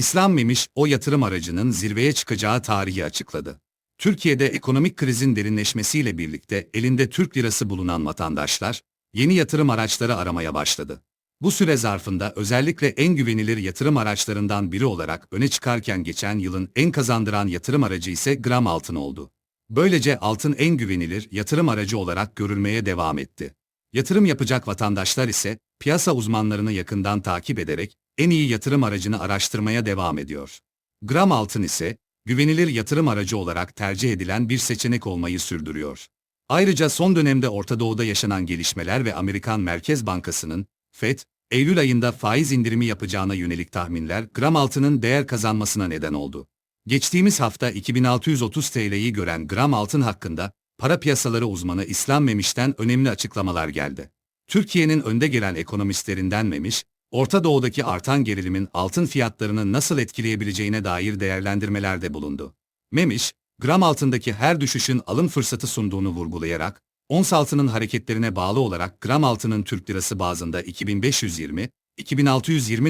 İslam Memiş o yatırım aracının zirveye çıkacağı tarihi açıkladı. Türkiye'de ekonomik krizin derinleşmesiyle birlikte elinde Türk lirası bulunan vatandaşlar, yeni yatırım araçları aramaya başladı. Bu süre zarfında özellikle en güvenilir yatırım araçlarından biri olarak öne çıkarken geçen yılın en kazandıran yatırım aracı ise gram altın oldu. Böylece altın en güvenilir yatırım aracı olarak görülmeye devam etti. Yatırım yapacak vatandaşlar ise piyasa uzmanlarını yakından takip ederek en iyi yatırım aracını araştırmaya devam ediyor. Gram altın ise güvenilir yatırım aracı olarak tercih edilen bir seçenek olmayı sürdürüyor. Ayrıca son dönemde Orta Doğu'da yaşanan gelişmeler ve Amerikan Merkez Bankası'nın FED, Eylül ayında faiz indirimi yapacağına yönelik tahminler gram altının değer kazanmasına neden oldu. Geçtiğimiz hafta 2630 TL'yi gören gram altın hakkında para piyasaları uzmanı İslam Memiş'ten önemli açıklamalar geldi. Türkiye'nin önde gelen ekonomistlerinden Memiş, Orta Doğu'daki artan gerilimin altın fiyatlarını nasıl etkileyebileceğine dair değerlendirmelerde bulundu. Memiş, gram altındaki her düşüşün alım fırsatı sunduğunu vurgulayarak, ons altının hareketlerine bağlı olarak gram altının Türk lirası bazında 2520-2620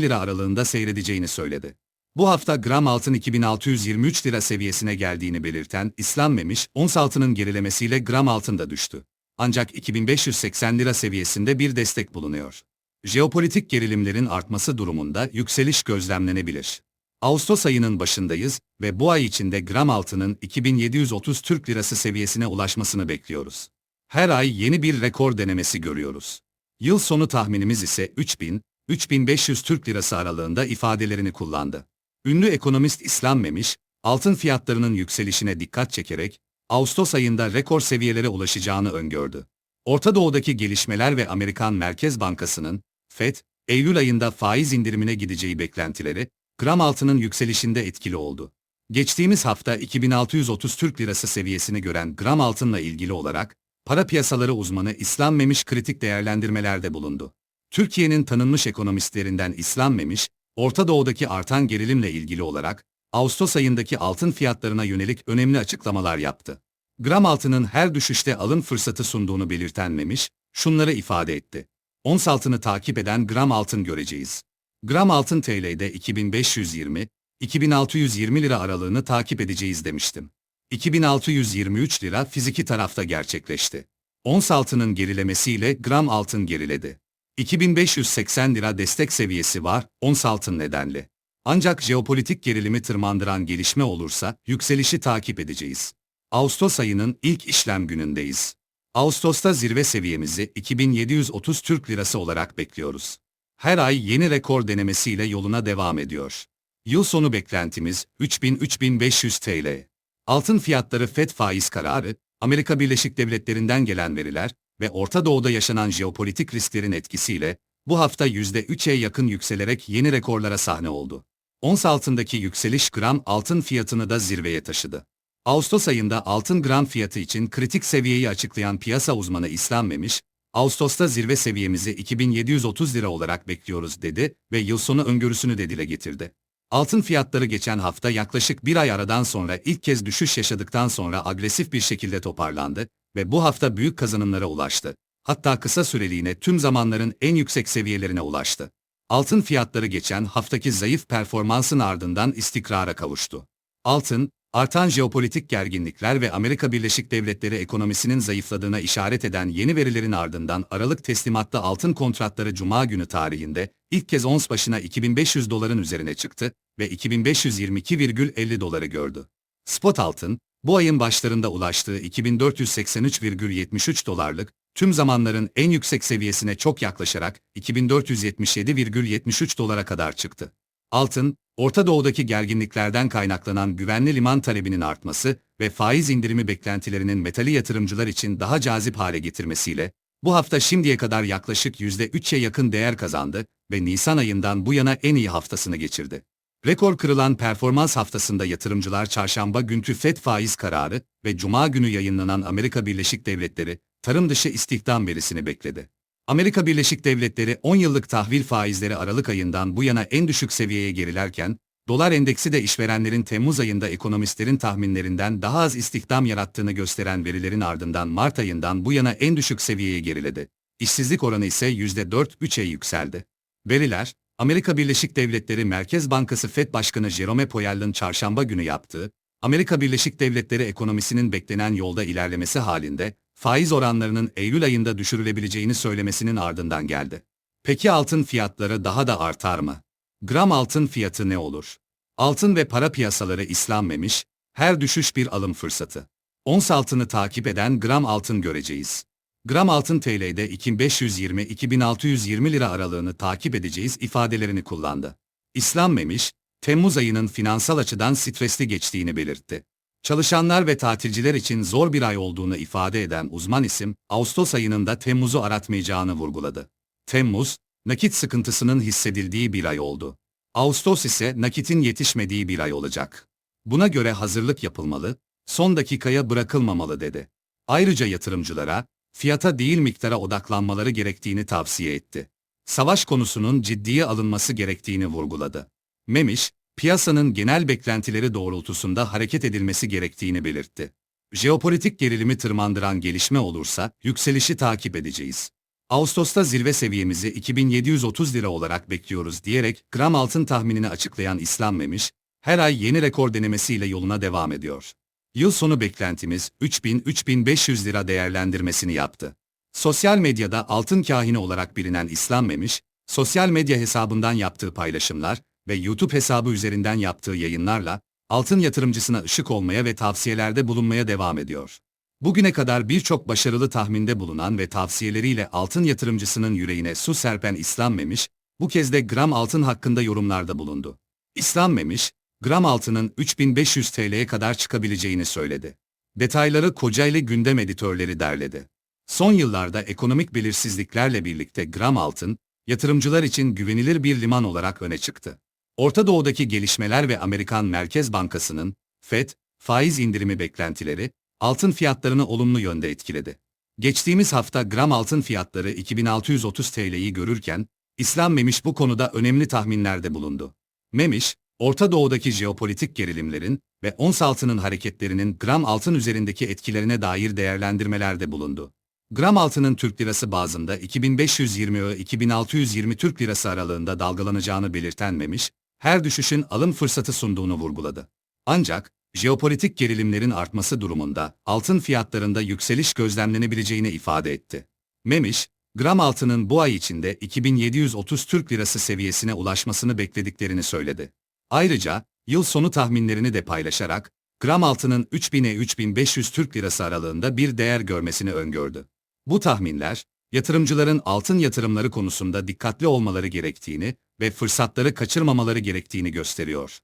lira aralığında seyredeceğini söyledi. Bu hafta gram altın 2623 lira seviyesine geldiğini belirten İslam Memiş, ons altının gerilemesiyle gram altında düştü. Ancak 2580 lira seviyesinde bir destek bulunuyor. Jeopolitik gerilimlerin artması durumunda yükseliş gözlemlenebilir. Ağustos ayının başındayız ve bu ay içinde gram altının 2730 Türk Lirası seviyesine ulaşmasını bekliyoruz. Her ay yeni bir rekor denemesi görüyoruz. Yıl sonu tahminimiz ise 3000-3500 Türk Lirası aralığında ifadelerini kullandı. Ünlü ekonomist İslam Memiş, altın fiyatlarının yükselişine dikkat çekerek, Ağustos ayında rekor seviyelere ulaşacağını öngördü. Orta Doğu'daki gelişmeler ve Amerikan Merkez Bankası'nın, FED, Eylül ayında faiz indirimine gideceği beklentileri, gram altının yükselişinde etkili oldu. Geçtiğimiz hafta 2630 Türk Lirası seviyesini gören gram altınla ilgili olarak, para piyasaları uzmanı İslam Memiş kritik değerlendirmelerde bulundu. Türkiye'nin tanınmış ekonomistlerinden İslam Memiş, Orta Doğu'daki artan gerilimle ilgili olarak, Ağustos ayındaki altın fiyatlarına yönelik önemli açıklamalar yaptı. Gram altının her düşüşte alım fırsatı sunduğunu belirten Memiş, şunları ifade etti. Ons altını takip eden gram altın göreceğiz. Gram altın TL'de 2520-2620 lira aralığını takip edeceğiz demiştim. 2623 lira fiziki tarafta gerçekleşti. Ons altının gerilemesiyle gram altın geriledi. 2580 lira destek seviyesi var, ons altın nedenli. Ancak jeopolitik gerilimi tırmandıran gelişme olursa yükselişi takip edeceğiz. Ağustos ayının ilk işlem günündeyiz. Ağustos'ta zirve seviyemizi 2730 Türk Lirası olarak bekliyoruz. Her ay yeni rekor denemesiyle yoluna devam ediyor. Yıl sonu beklentimiz 3000-3500 TL. Altın fiyatları FED faiz kararı, Amerika Birleşik Devletleri'nden gelen veriler ve Orta Doğu'da yaşanan jeopolitik risklerin etkisiyle bu hafta %3'e yakın yükselerek yeni rekorlara sahne oldu. Ons altındaki yükseliş gram altın fiyatını da zirveye taşıdı. Ağustos ayında altın gram fiyatı için kritik seviyeyi açıklayan piyasa uzmanı İslam Memiş, Ağustos'ta zirve seviyemizi 2730 lira olarak bekliyoruz dedi ve yıl sonu öngörüsünü de dile getirdi. Altın fiyatları geçen hafta yaklaşık bir ay aradan sonra ilk kez düşüş yaşadıktan sonra agresif bir şekilde toparlandı ve bu hafta büyük kazanımlara ulaştı. Hatta kısa süreliğine tüm zamanların en yüksek seviyelerine ulaştı. Altın fiyatları geçen haftaki zayıf performansın ardından istikrara kavuştu. Altın, artan jeopolitik gerginlikler ve Amerika Birleşik Devletleri ekonomisinin zayıfladığına işaret eden yeni verilerin ardından Aralık teslimatta altın kontratları Cuma günü tarihinde ilk kez ons başına 2500 doların üzerine çıktı ve 2522,50 doları gördü. Spot altın, bu ayın başlarında ulaştığı 2483,73 dolarlık, tüm zamanların en yüksek seviyesine çok yaklaşarak 2477,73 dolara kadar çıktı. Altın, Orta Doğu'daki gerginliklerden kaynaklanan güvenli liman talebinin artması ve faiz indirimi beklentilerinin metali yatırımcılar için daha cazip hale getirmesiyle, bu hafta şimdiye kadar yaklaşık %3'e yakın değer kazandı ve Nisan ayından bu yana en iyi haftasını geçirdi. Rekor kırılan performans haftasında yatırımcılar çarşamba günkü FED faiz kararı ve cuma günü yayınlanan Amerika Birleşik Devletleri tarım dışı istihdam verisini bekledi. Amerika Birleşik Devletleri 10 yıllık tahvil faizleri Aralık ayından bu yana en düşük seviyeye gerilerken, dolar endeksi de işverenlerin Temmuz ayında ekonomistlerin tahminlerinden daha az istihdam yarattığını gösteren verilerin ardından Mart ayından bu yana en düşük seviyeye geriledi. İşsizlik oranı ise %4-3'e yükseldi. Veriler, Amerika Birleşik Devletleri Merkez Bankası Fed Başkanı Jerome Powell'ın çarşamba günü yaptığı, Amerika Birleşik Devletleri ekonomisinin beklenen yolda ilerlemesi halinde, faiz oranlarının Eylül ayında düşürülebileceğini söylemesinin ardından geldi. Peki altın fiyatları daha da artar mı? Gram altın fiyatı ne olur? Altın ve para piyasaları İslammemiş, her düşüş bir alım fırsatı. Ons altını takip eden gram altın göreceğiz. Gram altın TL'de 2520-2620 lira aralığını takip edeceğiz ifadelerini kullandı. İslam Memiş, Temmuz ayının finansal açıdan stresli geçtiğini belirtti. Çalışanlar ve tatilciler için zor bir ay olduğunu ifade eden uzman isim, Ağustos ayının da Temmuz'u aratmayacağını vurguladı. Temmuz, nakit sıkıntısının hissedildiği bir ay oldu. Ağustos ise nakitin yetişmediği bir ay olacak. Buna göre hazırlık yapılmalı, son dakikaya bırakılmamalı dedi. Ayrıca yatırımcılara, fiyata değil miktara odaklanmaları gerektiğini tavsiye etti. Savaş konusunun ciddiye alınması gerektiğini vurguladı. Memiş, piyasanın genel beklentileri doğrultusunda hareket edilmesi gerektiğini belirtti. Jeopolitik gerilimi tırmandıran gelişme olursa yükselişi takip edeceğiz. Ağustos'ta zirve seviyemizi 2730 lira olarak bekliyoruz diyerek gram altın tahminini açıklayan İslam Memiş, her ay yeni rekor denemesiyle yoluna devam ediyor. Yıl sonu beklentimiz 3000-3500 lira değerlendirmesini yaptı. Sosyal medyada altın kahini olarak bilinen İslam Memiş, sosyal medya hesabından yaptığı paylaşımlar ve YouTube hesabı üzerinden yaptığı yayınlarla altın yatırımcısına ışık olmaya ve tavsiyelerde bulunmaya devam ediyor. Bugüne kadar birçok başarılı tahminde bulunan ve tavsiyeleriyle altın yatırımcısının yüreğine su serpen İslam Memiş, bu kez de gram altın hakkında yorumlarda bulundu. İslam Memiş, gram altının 3500 TL'ye kadar çıkabileceğini söyledi. Detayları Kocaeli gündem editörleri derledi. Son yıllarda ekonomik belirsizliklerle birlikte gram altın, yatırımcılar için güvenilir bir liman olarak öne çıktı. Orta Doğu'daki gelişmeler ve Amerikan Merkez Bankası'nın, FED, faiz indirimi beklentileri, altın fiyatlarını olumlu yönde etkiledi. Geçtiğimiz hafta gram altın fiyatları 2630 TL'yi görürken, İslam Memiş bu konuda önemli tahminlerde bulundu. Memiş, Orta Doğu'daki jeopolitik gerilimlerin ve ons altının hareketlerinin gram altın üzerindeki etkilerine dair değerlendirmelerde bulundu. Gram altının Türk lirası bazında 2520-2620 Türk lirası aralığında dalgalanacağını belirten Memiş, her düşüşün alım fırsatı sunduğunu vurguladı. Ancak, jeopolitik gerilimlerin artması durumunda altın fiyatlarında yükseliş gözlemlenebileceğini ifade etti. Memiş, gram altının bu ay içinde 2730 Türk lirası seviyesine ulaşmasını beklediklerini söyledi. Ayrıca, yıl sonu tahminlerini de paylaşarak, gram altının 3000'e 3500 Türk lirası aralığında bir değer görmesini öngördü. Bu tahminler, yatırımcıların altın yatırımları konusunda dikkatli olmaları gerektiğini ve fırsatları kaçırmamaları gerektiğini gösteriyor.